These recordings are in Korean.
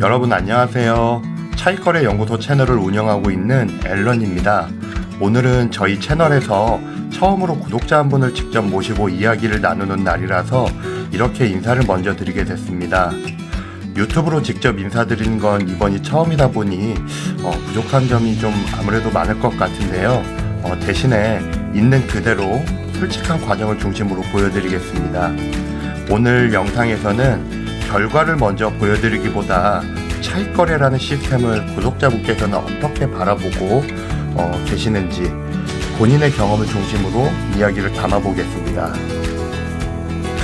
여러분 안녕하세요. 차이거래 연구소 채널을 운영하고 있는 앨런입니다. 오늘은 저희 채널에서 처음으로 구독자 한 분을 직접 모시고 이야기를 나누는 날이라서 이렇게 인사를 먼저 드리게 됐습니다. 유튜브로 직접 인사드리는 건 이번이 처음이다 보니 어, 부족한 점이 좀 아무래도 많을 것 같은데요. 어, 대신에 있는 그대로 솔직한 과정을 중심으로 보여드리겠습니다. 오늘 영상에서는 결과를 먼저 보여드리기보다 차익거래라는 시스템을 구독자분께서는 어떻게 바라보고 어, 계시는지 본인의 경험을 중심으로 이야기를 담아보겠습니다.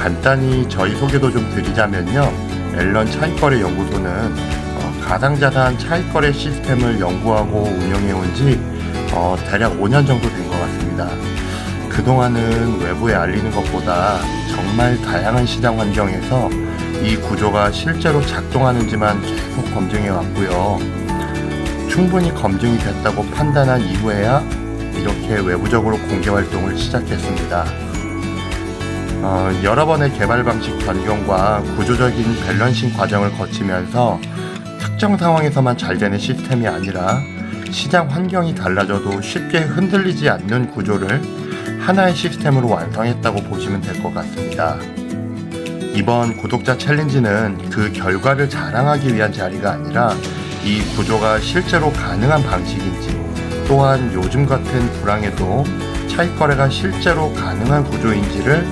간단히 저희 소개도 좀 드리자면요. 앨런 차익거래 연구소는 어, 가상자산 차익거래 시스템을 연구하고 운영해온 지 어, 대략 5년 정도 된 것 같습니다. 그동안은 외부에 알리는 것보다 정말 다양한 시장 환경에서 이 구조가 실제로 작동하는지만 계속 검증해 왔고요. 충분히 검증이 됐다고 판단한 이후에야 이렇게 외부적으로 공개 활동을 시작했습니다. 어, 여러 번의 개발 방식 변경과 구조적인 밸런싱 과정을 거치면서 특정 상황에서만 잘 되는 시스템이 아니라 시장 환경이 달라져도 쉽게 흔들리지 않는 구조를 하나의 시스템으로 완성했다고 보시면 될 것 같습니다. 이번 구독자 챌린지는 그 결과를 자랑하기 위한 자리가 아니라 이 구조가 실제로 가능한 방식인지 또한 요즘 같은 불황에도 차익 거래가 실제로 가능한 구조인지를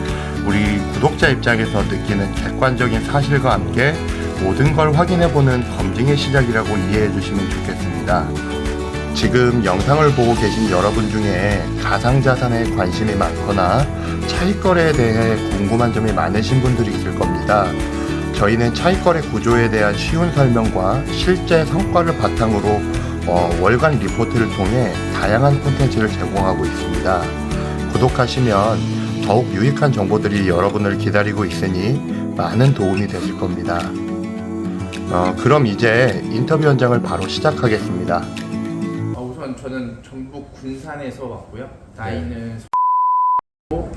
우리 구독자 입장에서 느끼는 객관적인 사실과 함께 모든 걸 확인해보는 검증의 시작이라고 이해해 주시면 좋겠습니다. 지금 영상을 보고 계신 여러분 중에 가상자산에 관심이 많거나 차익거래에 대해 궁금한 점이 많으신 분들이 있을 겁니다. 저희는 차익거래 구조에 대한 쉬운 설명과 실제 성과를 바탕으로 어, 월간 리포트를 통해 다양한 콘텐츠를 제공하고 있습니다. 구독하시면 더욱 유익한 정보들이 여러분을 기다리고 있으니 많은 도움이 되실 겁니다. 어, 그럼 이제 인터뷰 현장을 바로 시작하겠습니다. 어, 우선 저는 전북 군산에서 왔고요. 나이는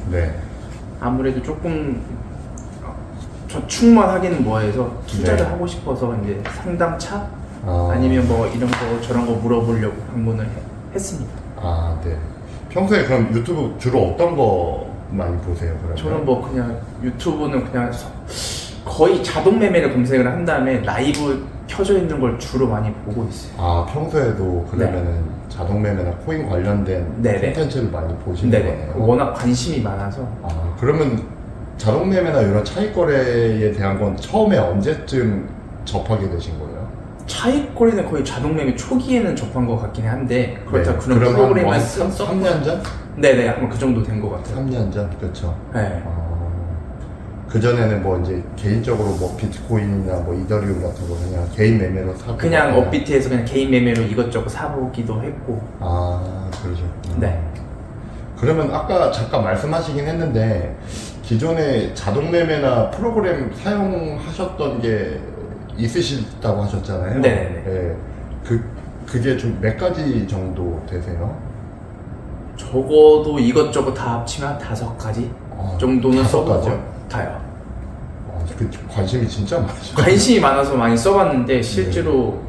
네. 아무래도 조금 어, 저축만 하기는 뭐해서 투자를 네. 하고 싶어서 이제 상담차 아, 아니면 뭐 이런 거 저런 거 물어보려고 방문을 해- 했습니다. 아, 네. 평소에 그럼 유튜브 주로 어떤 거 많이 보세요? 그러면? 저는 뭐 그냥 유튜브는 그냥 서- 거의 자동 매매를 검색을 한 다음에 라이브 켜져 있는 걸 주로 많이 보고 있어요. 아, 평소에도 그러면은 자동 매매나 코인 관련된 네네. 콘텐츠를 많이 보시는 네네. 거네요. 워낙 관심이 많아서 아, 그러면 자동 매매나 이런 차익 거래에 대한 건 처음에 언제쯤 접하게 되신 거예요? 차익 거래는 거의 자동 매매 초기에는 접한 것 같긴 한데 그렇다 네. 그런 프로그램을 한 쓰- 3, 년 전? 네네 아마 그 정도 된 것 같아요. 3년 전? 그렇죠. 네. 그 전에는 뭐 이제 개인적으로 뭐 비트코인이나 뭐 이더리움 같은 거 그냥 개인 매매로 사고 그냥 업비트에서 그냥 개인 매매로 이것저것 사보기도 했고 아 그러셨구나. 네. 그러면 아까 잠깐 말씀하시긴 했는데 기존에 자동 매매나 프로그램 사용하셨던 게 있으시다고 하셨잖아요. 네네네. 예. 그 그게 좀 몇 가지 정도 되세요? 적어도 이것저것 다 합치면 한 다섯 가지 아, 정도는 다섯 써본 가지요? 것 같아요. 아, 그 관심이 진짜 많으시죠. 관심이 많아서 많이 써봤는데 실제로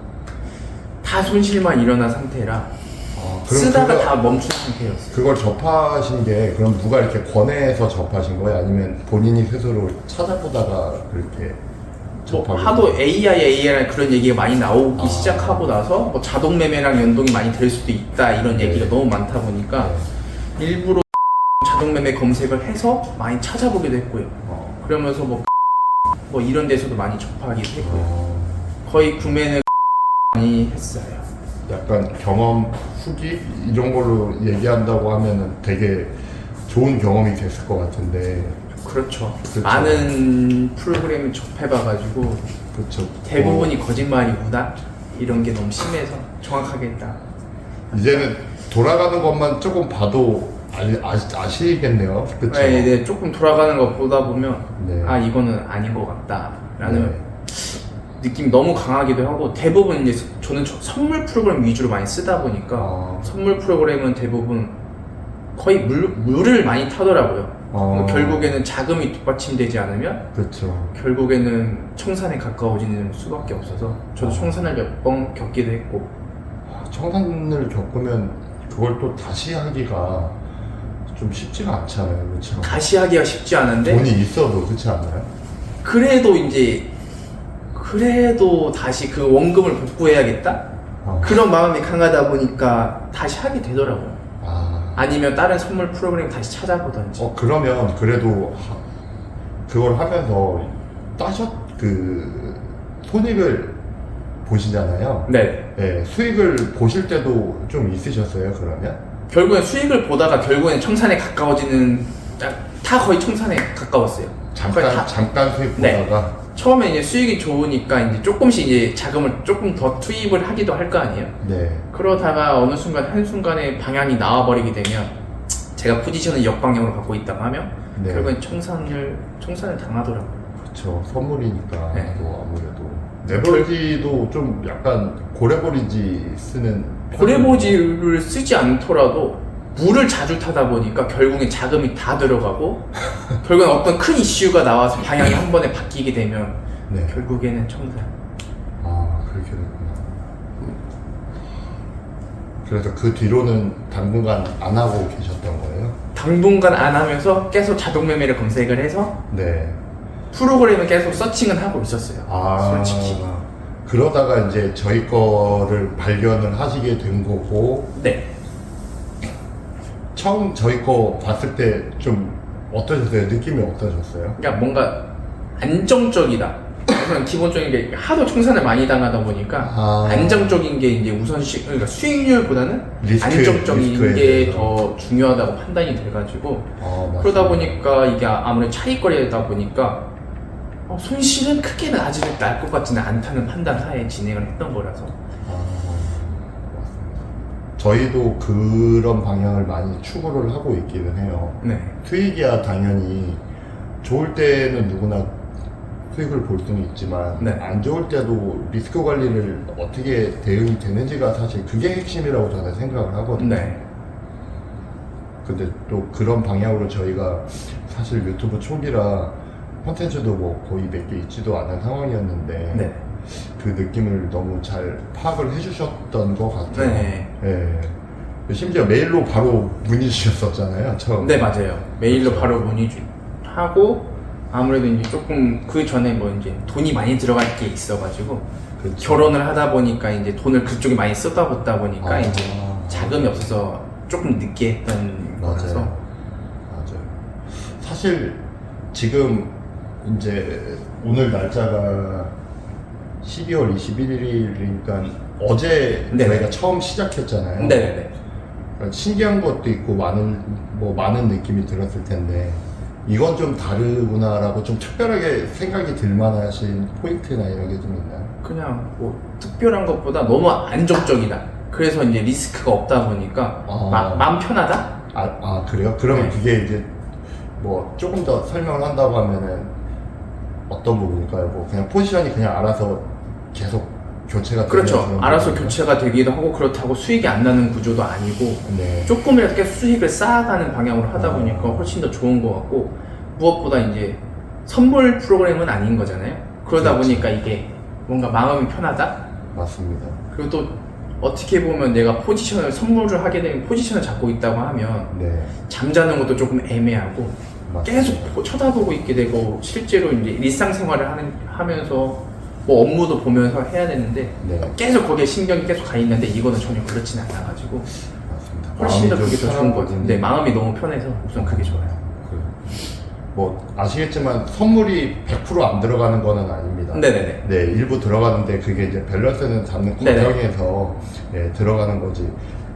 다 손실만 일어난 상태라 아, 그럼 쓰다가 그거- 다 멈춘 상태였어요. 그걸 접하신 게 그럼 누가 이렇게 권해서 접하신 거예요? 아니면 본인이 스스로 찾아보다가 그렇게 뭐 접하게 하도 된 AI, AI 그런 얘기가 많이 나오기 아. 시작하고 나서 뭐 자동 매매랑 연동이 많이 될 수도 있다 이런 네. 얘기가 너무 많다 보니까 네. 일부러 자동 매매 검색을 해서 많이 찾아보기도 했고요. 어. 그러면서 뭐, 뭐 이런 데서도 많이 접하기도 했고요. 어, 거의 구매는 많이 했어요. 약간 경험 후기 이런 걸로 얘기한다고 하면은 되게 좋은 경험이 됐을 것 같은데 그렇죠. 그렇죠. 많은 프로그램을 접해봐가지고 그렇죠. 대부분이 거짓말이 무단 이런 게 너무 심해서 정확하게 딱. 어, 이제는 돌아가는 것만 조금 봐도 아, 아, 시겠네요 그렇죠. 네, 네, 조금 돌아가는 거 보다 보면 네. 아 이거는 아닌 것 같다라는 네. 느낌이 너무 강하기도 하고 대부분 이제 저는 저- 선물 프로그램 위주로 많이 쓰다 보니까 아. 선물 프로그램은 대부분 거의 물, 물을 많이 타더라고요. 어. 결국에는 자금이 뒷받침되지 않으면 그렇죠. 결국에는 청산에 가까워지는 수밖에 없어서 저도 청산을 몇 번 겪기도 했고 아, 청산을 겪으면 그걸 또 다시 하기가 좀 쉽지가 않잖아요. 그렇죠. 다시 하기가 쉽지 않은데 돈이 있어도 그렇지 않나요? 그래도 이제 그래도 다시 그 원금을 복구해야겠다 어. 그런 마음이 강하다 보니까 다시 하게 되더라고요. 아. 아니면 다른 선물 프로그램 다시 찾아보던지. 어 그러면 그래도 하- 그걸 하면서 따셨 그 손익을 보시잖아요. 네. 네, 수익을 보실 때도 좀 있으셨어요. 그러면? 결국엔 수익을 보다가 결국엔 청산에 가까워지는 딱- 다 거의 청산에 가까웠어요. 잠깐 다- 잠깐 수익 네. 보다가 처음에 이제 수익이 좋으니까 이제 조금씩 이제 자금을 조금 더 투입을 하기도 할 거 아니에요. 네. 그러다가 어느 순간 한 순간에 방향이 나와버리게 되면 제가 포지션을 역방향으로 갖고 있다고 하면 네. 결국엔 청산을 청산을 당하더라고요. 그렇죠. 선물이니까 네. 또 아무래도 레버리지도 좀 약간 고래버리지 쓰는 고래보지를 쓰지 않더라도 물을 자주 타다 보니까 결국엔 자금이 다 들어가고 결국엔 어떤 큰 이슈가 나와서 방향이 한 번에 바뀌게 되면 네. 결국에는 청산. 아 그렇게 됐구나. 그래서 그 뒤로는 당분간 안 하고 계셨던 거예요? 당분간 안 하면서 계속 자동 매매를 검색을 해서 네. 프로그램을 계속 서칭은 하고 있었어요. 아 솔직히. 그러다가 이제 저희 거를 발견을 하시게 된 거고 네. 처음 저희 거 봤을 때 좀 어떠셨어요? 느낌이 어떠셨어요? 그러니까 뭔가 안정적이다. 우선 기본적인 게 하도 청산을 많이 당하다 보니까 아. 안정적인 게 이제 우선시 그러니까 수익률보다는 리스크, 안정적인 리스크에 게 대해서. 더 중요하다고 판단이 돼가지고 아, 맞습니다. 그러다 보니까 이게 아무래도 차익거래다 보니까 어, 손실은 크게는 아직 날 것 같지는 않다는 판단 하에 진행을 했던 거라서 아. 저희도 그런 방향을 많이 추구를 하고 있기는 해요. 네 수익이야 당연히 좋을 때는 누구나 수익을 볼 수는 있지만 네. 안 좋을 때도 리스크 관리를 어떻게 대응이 되는지가 사실 그게 핵심이라고 저는 생각을 하거든요. 네. 근데 또 그런 방향으로 저희가 사실 유튜브 초기라 콘텐츠도 뭐 거의 몇개 있지도 않은 상황이었는데 네. 그 느낌을 너무 잘 파악을 해주셨던 것 같아요. 네. 예. 심지어 메일로 바로 문의 주셨었잖아요. 처음. 네 맞아요 메일로 그렇죠. 바로 문의 주- 하고 아무래도 이제 조금 그 전에 뭐 이제 돈이 많이 들어갈 게 있어가지고 그렇죠. 결혼을 하다 보니까 이제 돈을 그쪽에 많이 쓰다 보다 보니까 아. 이제 자금이 없어서 조금 늦게 했던 거라서 맞아요. 맞아요. 사실 지금 이제 오늘 날짜가 12월 21일이니까 어제 네네. 저희가 처음 시작했잖아요. 네네네 그러니까 신기한 것도 있고 많은 뭐 많은 느낌이 들었을 텐데 이건 좀 다르구나라고 좀 특별하게 생각이 들만하신 포인트나 이런 게 좀 있나요? 그냥 뭐 특별한 것보다 너무 안정적이다 그래서 이제 리스크가 없다 보니까 아. 마, 마음 편하다 아, 아 그래요? 그러면 네. 그게 이제 뭐 조금 더 설명을 한다고 하면은 어떤 부분일까요? 뭐 그냥 포지션이 그냥 알아서 계속 교체가 그렇죠 되는 알아서? 교체가 되기도 하고 그렇다고 수익이 안 나는 구조도 아니고 네. 조금이라도 계속 수익을 쌓아가는 방향으로 하다 아. 보니까 훨씬 더 좋은 것 같고 무엇보다 이제 선물 프로그램은 아닌 거잖아요. 그러다 그렇죠. 보니까 이게 뭔가 마음이 편하다. 맞습니다. 그리고 또 어떻게 보면 내가 포지션을 선물을 하게 되면 포지션을 잡고 있다고 하면 네. 잠자는 것도 조금 애매하고. 계속 보- 쳐다보고 있게 되고 실제로 이제 일상생활을 하는 하면서 뭐 업무도 보면서 해야 되는데 네. 계속 거기에 신경이 계속 가 있는데 이거는 전혀 그렇지는 않아가지고 맞습니다. 훨씬 더 그게 좀더 좋은 거 같아요. 편하거든요. 네, 마음이 너무 편해서 우선 그게 좋아요. 그, 뭐 아시겠지만 선물이 100%안 들어가는 거는 아닙니다. 네네네. 네, 일부 들어가는데 그게 이제 밸런스는 잡는 네네. 과정에서 네, 들어가는 거지.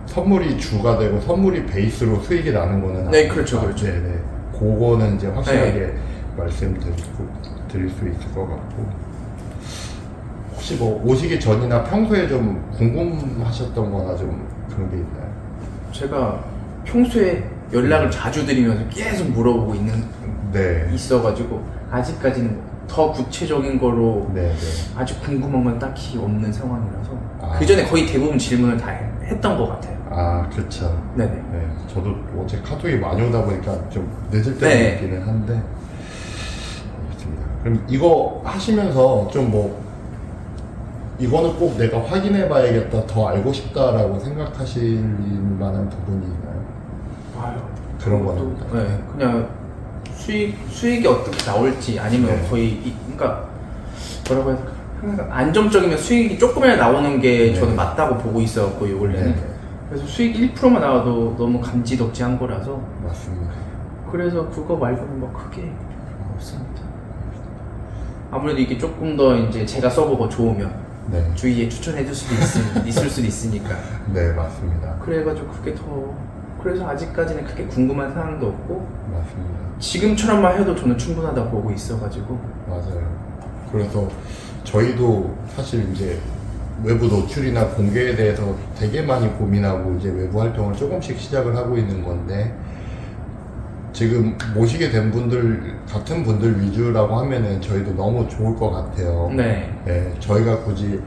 선물이 주가 되고 선물이 베이스로 수익이 나는 거는 네, 아니니까. 그렇죠, 그렇죠. 네, 네. 그거는 이제 확실하게 네. 말씀드리고 드릴 수 있을 것 같고. 혹시 뭐 오시기 전이나 평소에 좀 궁금하셨던 거나 좀 그런 게 있나요? 제가 평소에 연락을 자주 드리면서 계속 물어보고 있는 네. 있어가지고 아직까지는 뭐더 구체적인 거로 네, 네. 아직 궁금한 건 딱히 없는 상황이라서 아. 그 전에 거의 대부분 질문을 다 해- 했던 것 같아요. 아, 그렇죠. 네네. 네, 저도 어제 카톡이 많이 오다 보니까 좀 늦을 때가 네. 있기는 한데 알겠습니다. 그럼 이거 하시면서 좀 뭐 이거는 꼭 내가 확인해 봐야겠다 더 알고 싶다라고 생각하실 만한 부분이 있나요? 아유, 그런 거는 네, 그냥 수익 수익이 어떻게 나올지 아니면 네. 거의 이, 그러니까 뭐라고 해야 될까? 항상 안정적이면 수익이 조금이라도 나오는 게 네. 저는 맞다고 보고 있어갖고 이 원래는 네. 그래서 수익 1%만 나와도 너무 감지덕지한 거라서 맞습니다. 그래서 그거 말고는 뭐 크게 없습니다. 아무래도 이게 조금 더 이제 제가 써보고 좋으면 네, 주위에 추천해 줄 수도 있, 있을 수도 있으니까 네 맞습니다. 그래가지고 그게 더 그래서 아직까지는 그렇게 궁금한 사항도 없고 맞습니다. 지금처럼만 해도 저는 충분하다고 보고 있어가지고 맞아요. 그래서 저희도 사실 이제 외부 노출이나 공개에 대해서 되게 많이 고민하고 이제 외부 활동을 조금씩 시작을 하고 있는 건데 지금 모시게 된 분들 같은 분들 위주라고 하면은 저희도 너무 좋을 것 같아요. 네 네, 저희가 굳이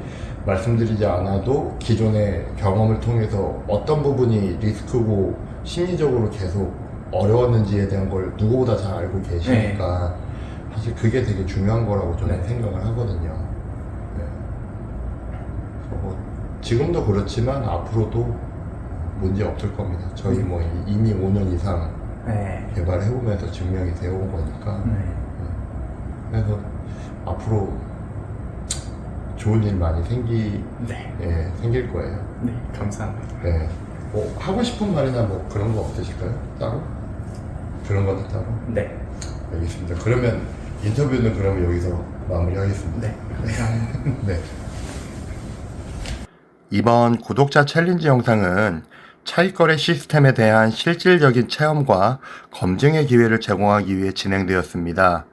말씀드리지 않아도 기존의 경험을 통해서 어떤 부분이 리스크고 심리적으로 계속 어려웠는지에 대한 걸 누구보다 잘 알고 계시니까 사실 그게 되게 중요한 거라고 저는 네. 생각을 하거든요. 네. 그래서 뭐 지금도 그렇지만 앞으로도 문제 없을 겁니다. 저희 뭐 이미 5년 이상 네. 개발해 오면서 증명이 되어 온 거니까. 네. 그래서 앞으로 좋은 일 많이 생기 네. 예, 생길 거예요. 네. 감사합니다. 예. 뭐 하고 싶은 말이나 뭐 그런 거 없으실까요? 따로? 그런 것도 따로? 네. 알겠습니다. 그러면 인터뷰는 그러면 여기서 마무리하겠습니다. 네. 감사합니다. 네. 이번 구독자 챌린지 영상은 차익거래 시스템에 대한 실질적인 체험과 검증의 기회를 제공하기 위해 진행되었습니다.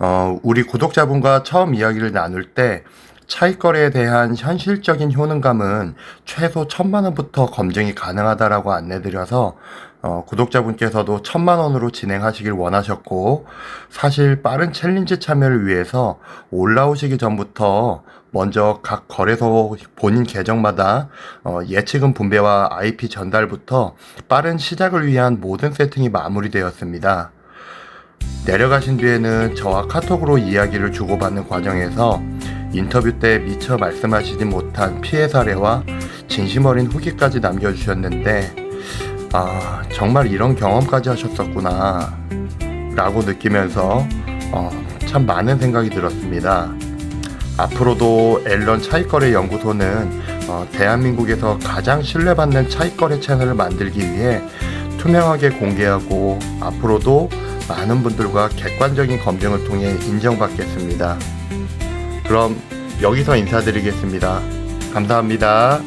어, 우리 구독자분과 처음 이야기를 나눌 때 차익거래에 대한 현실적인 효능감은 최소 천만 원부터 검증이 가능하다라고 안내드려서 어, 구독자분께서도 천만 원으로 진행하시길 원하셨고 사실 빠른 챌린지 참여를 위해서 올라오시기 전부터 먼저 각 거래소 본인 계정마다 어, 예치금 분배와 IP 전달부터 빠른 시작을 위한 모든 세팅이 마무리되었습니다. 내려가신 뒤에는 저와 카톡으로 이야기를 주고받는 과정에서 인터뷰 때 미처 말씀하시지 못한 피해 사례와 진심 어린 후기까지 남겨주셨는데, 아, 정말 이런 경험까지 하셨었구나. 라고 느끼면서, 어, 참 많은 생각이 들었습니다. 앞으로도 앨런 차익거래 연구소는 어, 대한민국에서 가장 신뢰받는 차익거래 채널을 만들기 위해 투명하게 공개하고 앞으로도 많은 분들과 객관적인 검증을 통해 인정받겠습니다. 그럼 여기서 인사드리겠습니다. 감사합니다.